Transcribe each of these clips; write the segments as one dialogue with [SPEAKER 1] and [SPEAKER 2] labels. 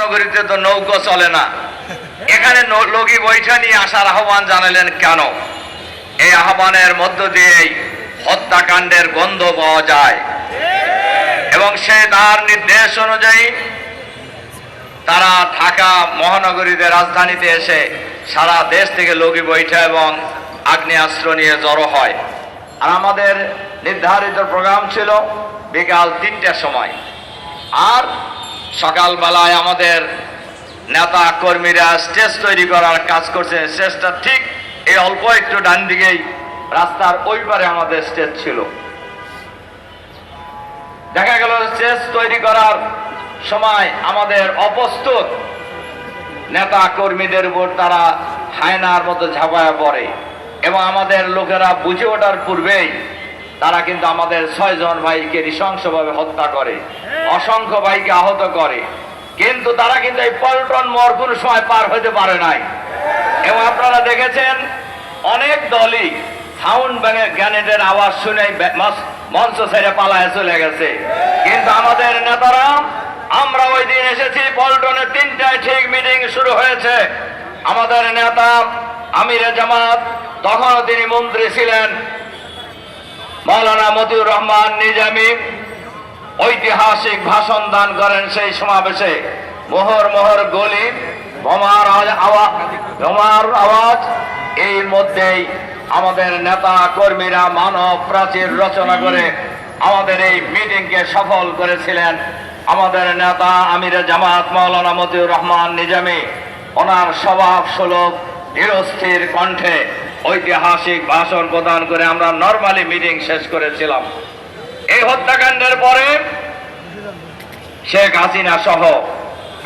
[SPEAKER 1] নগরীতে তো নৌকো চলে না। এখানে লগি বৈঠা নিয়ে আসার আহ্বান জানালেন কেন? এই আহ্বানের মধ্য দিয়েই হত্যাকাণ্ডের গন্ধ পাওয়া যায়। এবং সে তার নির্দেশ অনুযায়ী তারা ঢাকা মহানগরীতে রাজধানীতে এসে সারা দেশ থেকে লগি বৈঠা এবং আগ্নেয়াস্ত্র নিয়ে জড়ো হয়। আর আমাদের নির্ধারিত প্রোগ্রাম ছিল বিকাল তিনটার সময়। আর সকালবেলায় আমাদের নেতা কর্মীরা স্টেজ তৈরি করার কাজ করছে। স্টেজটা ঠিক এই অল্প একটু ডান দিকেই রাস্তার ওই পারে আমাদের স্টেজ ছিল। দেখা গেল স্টেজ তৈরি করার সময় আমাদের অপ্রস্তুত নেতা কর্মীদের উপর তারা হায়নার মতো ঝাঁপায়া পড়ে এবং আমাদের লোকেরা বুঝে ওঠার পূর্বেই তারা কিন্তু আমাদের ছয়জন ভাইকে নৃশংসভাবে হত্যা করে, অসংখ্য ভাইকে আহত করে। কিন্তু তারা কিন্তু এই পল্টন মোড় কোনো সময় পার হতে পারে নাই। এবং আপনারা দেখেছেন, অনেক দলই সাউন্ড গ্যানেটের আওয়াজ শুনে মঞ্চ ছেড়ে পালায় চলে গেছে। কিন্তু আমাদের নেতারা, আমরা ওই দিন এসেছি, পল্টনে তিনটায় ঠিক মিটিং শুরু হয়েছে। আমাদের নেতা আমিরে জামাত, তখনও তিনি মন্ত্রী ছিলেন। মৌলানা মতিউর রহমান নিজামী ঐতিহাসিক ভাষণ দান করেন সেই সমাবেশে। মোহর মোহর গলি বোমার আওয়াজ বোমার আওয়াজ, এই মধ্যেই আমাদের নেতা কর্মীরা মানব প্রাচীর রচনা করে আমাদের এই মিটিংকে সফল করেছিলেন আমাদের নেতা আমিরে জামাত মৌলানা মতিউর রহমান নিজামী। ওনার স্বভাব সুলভ ধীরস্থির কণ্ঠে ঐতিহাসিক ভাষণ প্রদান করে আমরা নর্মালি মিটিং শেষ করেছিলাম। এই হত্যাকাণ্ডের পরে শেখ হাসিনা সহ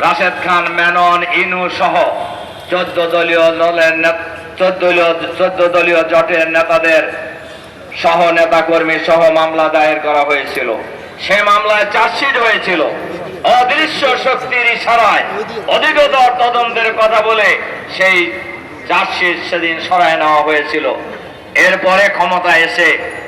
[SPEAKER 1] রাশেদ খান, মেনন, ইনু সহ চোদ্দ দলীয় দলের চোদ্দ দলীয় জোটের নেতাদের সহ নেতাকর্মী সহ মামলা দায়ের করা হয়েছিল। সে মামলায় চার্জশিট হয়েছিল। অদৃশ্য শক্তির ইশারায় অধিকতর তদন্তের কথা বলে সেই চার্জশিট সেদিন সরায় নেওয়া হয়েছিল। এরপরে ক্ষমতা এসে